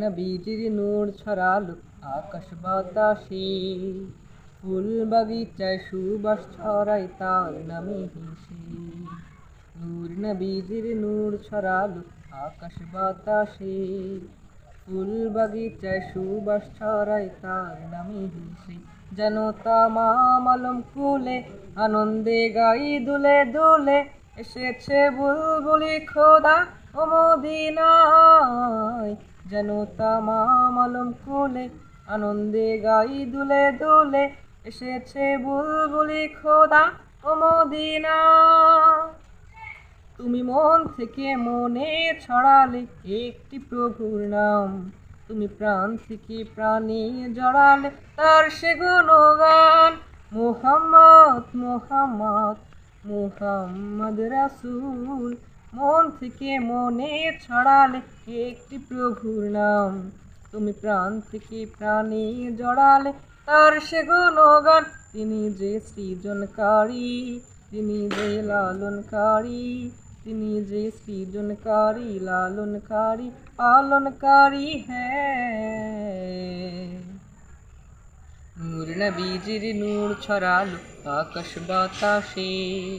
নবীজির নূর ছড়ালো, আকাশ বাতাসে। ফুল বাগিচায় সুবাস ছড়াই তার নামে হেসে। নূর নবীজির নূর ছড়ালো, আকাশ বাতাসে। ফুল বাগিচায় সুবাস ছড়াই তার নামে হেসে। যেন তামাম আলম কুলে আনন্দে গাই দুলে দুলে, এসেছে বুলবুলি খোদা ও মদিনায়। যেন তামাম আলম কুলে, আনন্দে গাই দুলে দুলে, এসেছে বুলবুলি খোদা ও মদিনা। তুমি মন থেকে মনে ছড়ালে একটি প্রভুর নাম, তুমি প্রাণ থেকে প্রাণে জড়ালে তার সে গুণগান। মোহাম্মদ মোহাম্মদ মোহাম্মদ রাসূল মন থেকে মনে ছড়ালে একটি প্রভুর নাম। তুমি প্রাণ থেকে প্রাণে জড়ালে, তার সে গুণগান। তিনি যে সৃজনকারী, তিনি যে লালনকারী, তিনি যে সৃজনকারী, লালনকারী, পালনকারী হ্যাঁ। নূর নবীজির নূর ছড়ালো আকাশ বাতাসে।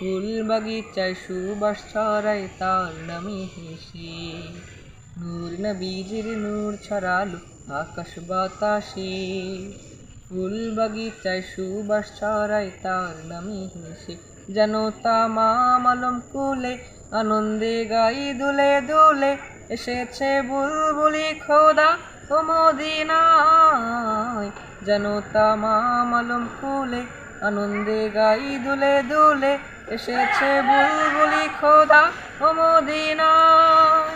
ফুল বাগিচায় সুবাস ছড়ায় তার নামে হেসে। নূর নবীজির নূর ছড়ালো আকাশ বাতাসে। ফুল বাগিচায় সুবাস ছড়ায় তার নামে হেসে। যেন তামাম আলম কুলে আনন্দে গাই দুলে দুলে, এসেছে বুলবুলি খোদা ও মদিনায়। যেন তামাম আলম কুলে আনন্দে গাই দুলে দুলে এসেছে বুলবুলি খোদা ও মদিনায়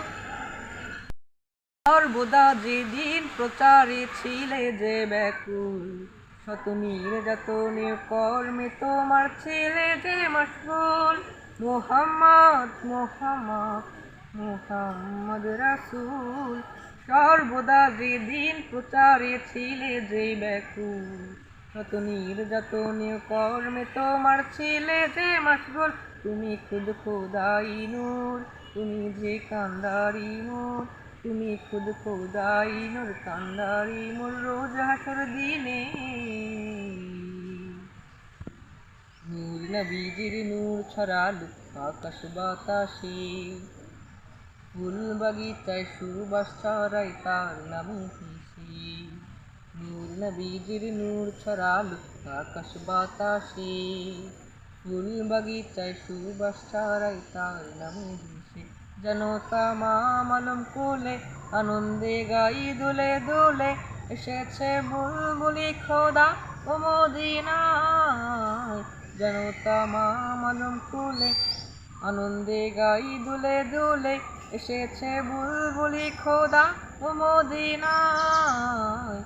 সর্বদা যেদিন প্রচারে ছিলে যে ব্যাকুল শত নির্যাতনে কর্মে তোমার ছেলে যে মশগুল মোহাম্মদ মোহাম্মদ মোহাম্মদ রাসুল, সর্বদা যেদিন প্রচারে ছিলে যে ব্যাকুল। শত নির্যাতনে কর্মে তোমার ছেলে যে মশগুল তুমি খুদ খোদাই নূর, তুমি যে কান্দারি নূর। তুমি খুদ খোদাই নূর, কান্দারি মোর রোজ হাসর দিনে। নূর নবীজির নূর ছড়ালো আকাশ বাতাসে। ফুল বাগিচায় সুবাস ছড়াই তার নামে নবীজির নূর ছড়ালো আকাশ বাতাসে। ফুল বাগিচায় সুবাস ছড়াই তার নামে হেসে, যেন তামাম কুলে আনন্দে গাই দুলে দুলে এসেছে বুলবুলি খোদা ও মদিনায়। যেন তামাম কুলে আনন্দে গাই দুলে দুলে এসেছে বুলবুলি খোদা ও মদিনায়।